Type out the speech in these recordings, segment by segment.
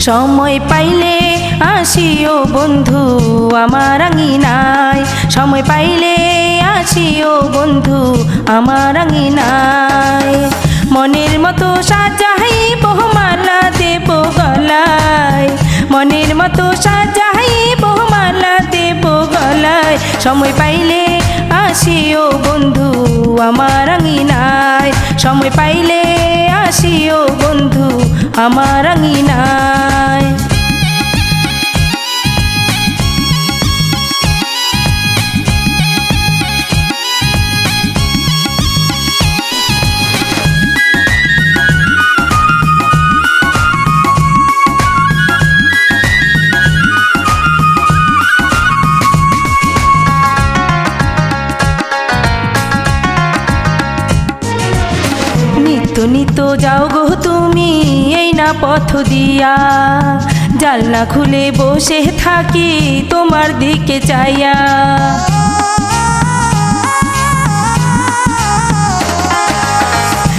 সময় পাইলে আসিও বন্ধু আমার আঙিনায়। সময় পাইলে আসিও বন্ধু আমার আঙিনায়। মনের মতো সাজাই বহুমালা দেব গলায়। মনের মতো সাজাই বহুমালা দেব গলায়। সময় পাইলে আসিও বন্ধু আমার আঙিনায়। সময় পাইলে আসিও বন্ধু আমার আঙিনায়। নিত্য যাও গো তুমি, এই না পথ দিয়া। জানলা খুলে বসে থাকি তোমার দিকে চাইয়া।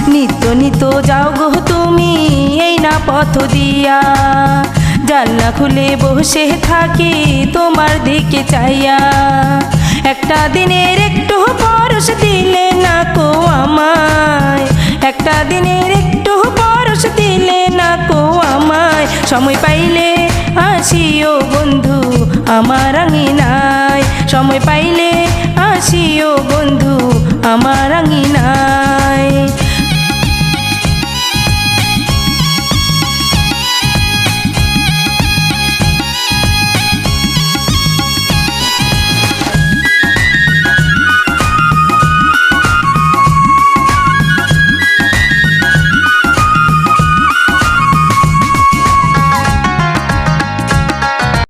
নিত্য নিত যাও গো তুমি, এই না পথ দিয়া। জানলা খুলে বসে থাকি তোমার দিকে চাইয়া। একটা দিনের সময় পাইলে আসিও বন্ধু আমার আঙিনায়। সময় পাইলে আসিও বন্ধু আমার আঙিনায়।